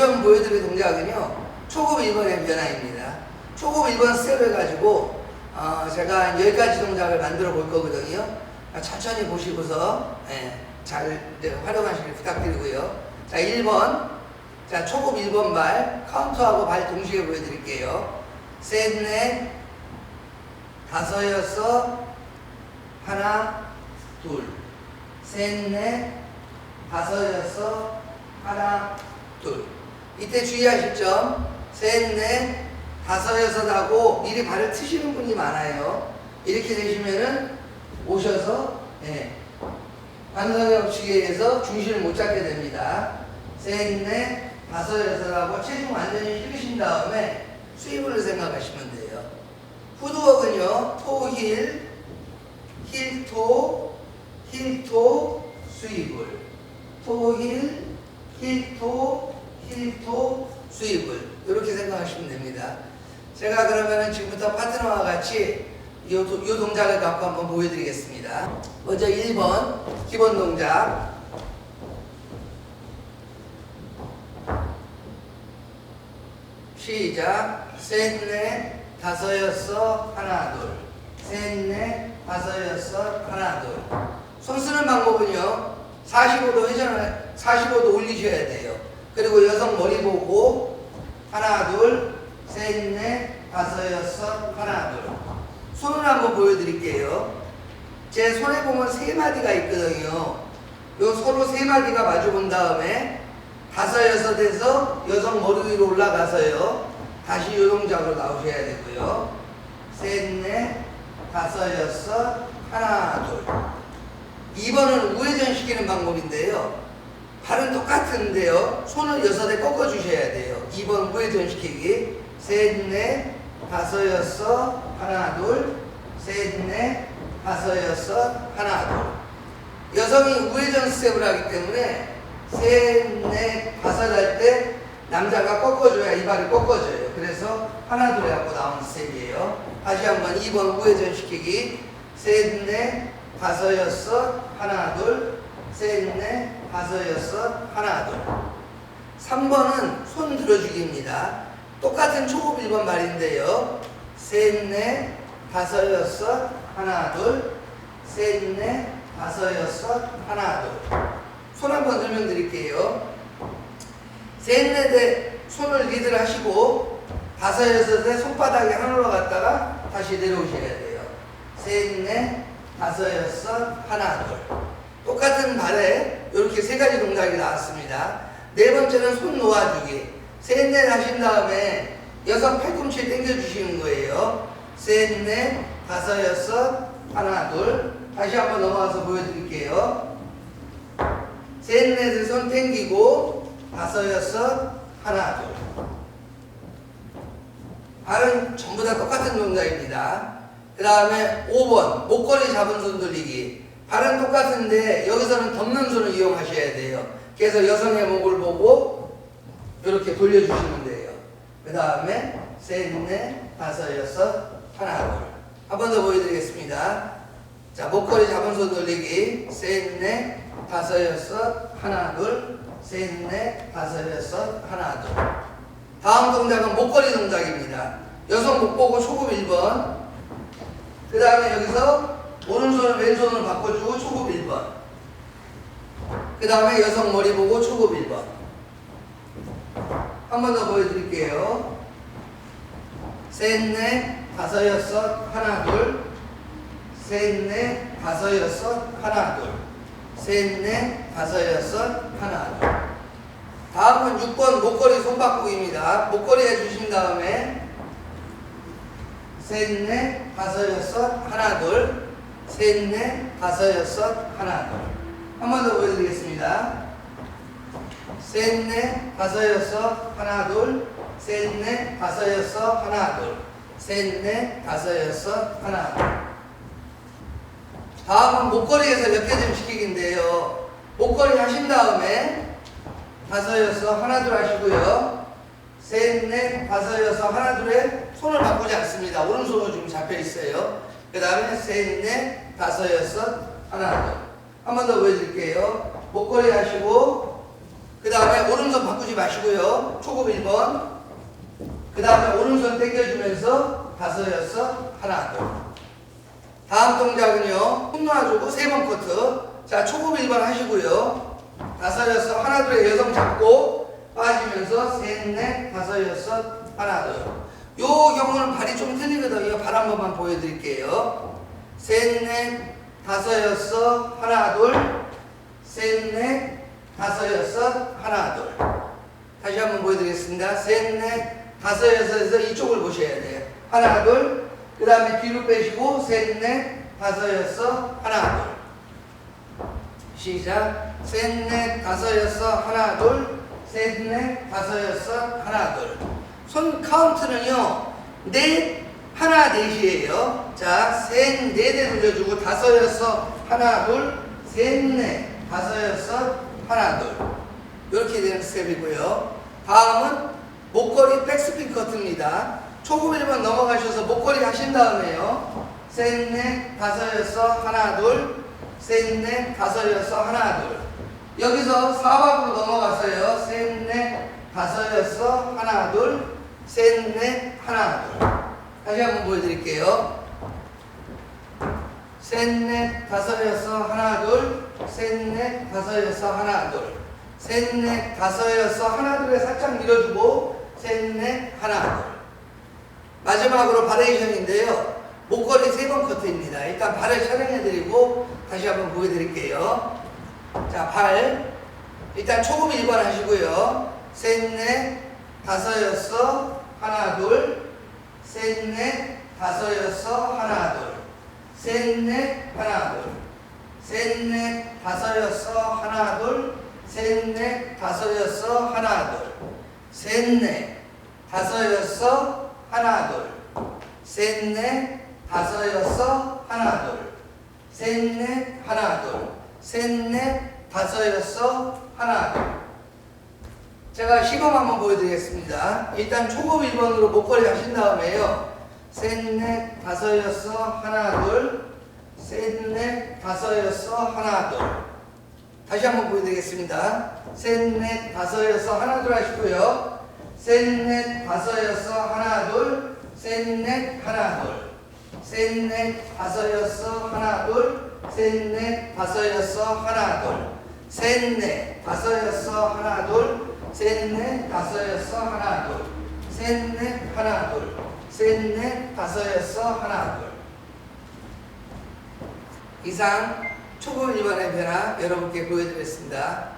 처음 보여드릴 동작은요. 초급 1번의 변화입니다. 초급 1번 스텝을 가지고 어, 제가 여기까지 동작을 만들어 볼 거거든요. 아, 천천히 보시고서 예, 잘 이제 활용하시길 부탁드리고요. 자, 1번. 자, 초급 1번 발 카운트하고 발 동시에 보여드릴게요. 셋, 넷, 다섯, 여섯, 하나, 둘. 셋, 넷, 다섯, 여섯, 하나, 둘. 이때 주의하실 점, 셋, 넷, 다섯, 여섯 하고 미리 발을 트시는 분이 많아요. 이렇게 되시면은 오셔서, 예, 관성의 법칙에 의해서 중심을 못 잡게 됩니다. 셋, 넷, 다섯, 여섯 하고 체중 완전히 실으신 다음에 스위블을 생각하시면 돼요. 푸드웍은요, 토, 힐, 힐, 토, 힐, 토, 스위블. 토, 힐, 힐, 토, 힐, 토, 스위블. 이렇게 생각하시면 됩니다. 제가 그러면은 지금부터 파트너와 같이 이, 요 동작을 갖고 한번 보여드리겠습니다. 먼저 1번 기본 동작. 시작. 셋, 넷, 다섯, 여섯, 하나, 둘. 셋, 넷, 다섯, 여섯, 하나, 둘. 손 쓰는 방법은요. 45도 회전을 45도 올리셔야 돼요. 그리고 여성 머리 보고 하나, 둘, 셋, 넷, 다섯, 여섯, 하나, 둘. 손을 한번 보여드릴게요. 제 손에 보면 세 마디가 있거든요. 요 서로 세 마디가 마주 본 다음에 다섯 여섯에서 여성 머리 위로 올라가서요. 다시 요 동작으로 나오셔야 되고요. 셋, 넷, 다섯, 여섯, 하나, 둘. 2번은 우회전 시키는 방법인데요. 발은 똑같은데요. 손을 여섯에 꺾어 주셔야 돼요. 2번 우회전 시키기. 셋, 넷, 다섯, 여섯, 하나, 둘. 셋, 넷, 다섯, 여섯, 하나, 둘. 여성이 우회전 스텝을 하기 때문에 셋, 넷, 다섯 할 때 남자가 꺾어줘야 이 발이 꺾어져요. 그래서 하나, 둘 하고 나오는 스텝이에요. 다시 한번 2번 우회전 시키기. 셋, 넷, 다섯, 여섯, 하나, 둘. 셋, 넷, 다섯, 여섯, 하나, 둘. 3번은 손 들어주기입니다. 똑같은 초급 1번 말인데요. 셋, 넷, 다섯, 여섯, 하나, 둘. 셋, 넷, 다섯, 여섯, 하나, 둘. 손 한 번 설명드릴게요. 셋, 넷에 손을 리드를 하시고 다섯, 여섯에 손바닥에 하늘로 갔다가 다시 내려오셔야 돼요. 셋, 넷, 다섯, 여섯, 하나, 둘. 똑같은 발에 이렇게 세 가지 동작이 나왔습니다. 네 번째는 손 놓아주기. 셋, 넷 하신 다음에 여성 팔꿈치를 당겨주시는 거예요. 셋, 넷, 다섯, 여섯, 하나, 둘. 다시 한번 넘어가서 보여드릴게요. 셋, 넷을 손 당기고 다섯, 여섯, 하나, 둘. 발은 전부 다 똑같은 동작입니다. 그 다음에 5번 목걸이 잡은 손 돌리기. 발은 똑같은데 여기서는 덮는 손을 이용하셔야 돼요. 그래서 여성의 목을 보고 이렇게 돌려주시면 돼요. 그 다음에 셋, 넷, 다섯, 여섯, 하나, 둘. 한번 더 보여드리겠습니다. 자, 목걸이 잡은 손 돌리기. 셋, 넷, 다섯, 여섯, 하나, 둘. 셋, 넷, 다섯, 여섯, 하나, 둘. 다음 동작은 목걸이 동작입니다. 여성 목 보고 초급 1번. 그 다음에 여기서 오른손을 왼손으로 바꿔주고 초급 1번. 그 다음에 여성 머리 보고 초급 1번. 한 번 더 보여드릴게요. 셋, 넷, 다섯, 여섯, 하나, 둘. 셋, 넷, 다섯, 여섯, 하나, 둘. 셋, 넷, 다섯, 여섯, 하나, 둘. 다음은 6번 목걸이 손바꾸기입니다. 목걸이 해주신 다음에 셋, 넷, 다섯, 여섯, 하나, 둘. 셋, 넷, 다섯, 여섯, 하나, 둘. 한 번 더 보여드리겠습니다. 셋, 넷, 다섯, 여섯, 하나, 둘. 셋, 넷, 다섯, 여섯, 하나, 둘. 셋, 넷, 다섯, 여섯, 하나, 둘. 다음은 목걸이에서 몇 개 좀 시키기인데요. 목걸이 하신 다음에 다섯, 여섯, 하나, 둘 하시고요. 셋, 넷, 다섯, 여섯, 하나, 둘에 손을 바꾸지 않습니다. 오른손으로 지금 잡혀 있어요. 그 다음에 셋, 넷, 다섯, 여섯, 하나, 둘. 한번 더 보여드릴게요. 목걸이 하시고, 그 다음에 오른손 바꾸지 마시고요. 초급 1번. 그 다음에 오른손 당겨주면서 다섯, 여섯, 하나, 둘. 다음 동작은요. 손 놔주고 세 번 커트. 자, 초급 1번 하시고요. 다섯, 여섯, 하나, 둘에 여성 잡고 빠지면서 셋, 넷, 다섯, 여섯, 하나, 둘. 요 경우는 발이 좀 틀리거든요. 발 한 번만 보여드릴게요. 셋, 넷, 다섯, 여섯, 하나, 둘. 셋, 넷, 다섯, 여섯, 하나, 둘. 다시 한번 보여드리겠습니다. 셋, 넷, 다섯, 여섯에서 이쪽을 보셔야 돼요. 하나, 둘. 그 다음에 뒤로 빼시고, 셋, 넷, 다섯, 여섯, 하나, 둘. 시작. 셋, 넷, 다섯, 여섯, 하나, 둘. 셋, 넷, 다섯, 여섯, 하나, 둘. 손 카운트는요, 넷, 하나, 넷이에요. 자, 셋, 넷에 돌려주고, 다섯, 여섯, 하나, 둘. 셋, 넷, 다섯, 여섯, 하나, 둘. 이렇게 되는 스텝이고요. 다음은 목걸이 백스핀 커트입니다. 초급 1번 넘어가셔서 목걸이 하신 다음에요. 셋, 넷, 다섯, 여섯, 하나, 둘. 셋, 넷, 다섯, 여섯, 하나, 둘. 여기서 사박으로 넘어가서요. 셋, 넷, 다섯, 여섯, 하나, 둘. 셋, 넷, 하나, 둘. 다시 한번 보여드릴게요. 셋, 넷, 다섯, 여섯, 하나, 둘. 셋, 넷, 다섯, 여섯, 하나, 둘. 셋, 넷, 다섯, 여섯, 하나, 둘에 살짝 밀어주고, 셋, 넷, 하나, 둘. 마지막으로 바레이션인데요. 목걸이 세 번 커트입니다. 일단 발을 촬영해드리고, 다시 한번 보여드릴게요. 자, 발. 일단 초급 1번 하시고요. 셋, 넷, 다섯, 여섯, 하나, 둘. 셋, 넷, 다섯, 여섯, 하나, 둘. 셋, 넷, 하나, 둘. 셋, 넷, 다섯, 여섯, 하나, 둘. 셋, 넷, 다섯, 여섯, 하나, 둘. 셋, 넷, 다섯, 여섯, 하나, 둘. 셋, 넷, 다섯, 여섯, 하나, 둘. 셋, 넷, 하나, 둘. 셋, 넷, 다섯, 여섯, 하나, 둘. 제가 시범 한번 보여드리겠습니다. 일단 초급 1번으로 목걸이 하신 다음에요. 셋, 넷, 다섯, 여섯, 하나, 둘. 셋, 넷, 다섯, 여섯, 하나, 둘. 다시 한번 보여드리겠습니다. 셋, 넷, 다섯, 여섯, 하나, 둘 하시고요. 셋, 넷, 다섯, 여섯, 하나, 둘. 셋, 넷, 하나, 둘. 셋, 넷, 다섯, 여섯, 하나, 둘. 셋, 넷, 다섯, 여섯, 하나, 둘. 셋, 넷, 다섯, 여섯, 하나, 둘. 셋, 넷, 다섯, 여섯, 하나, 둘. 셋, 넷, 하나, 둘. 셋, 넷, 다섯, 여섯, 하나, 둘. 이상 초급 1번의 변화 여러분께 보여드렸습니다.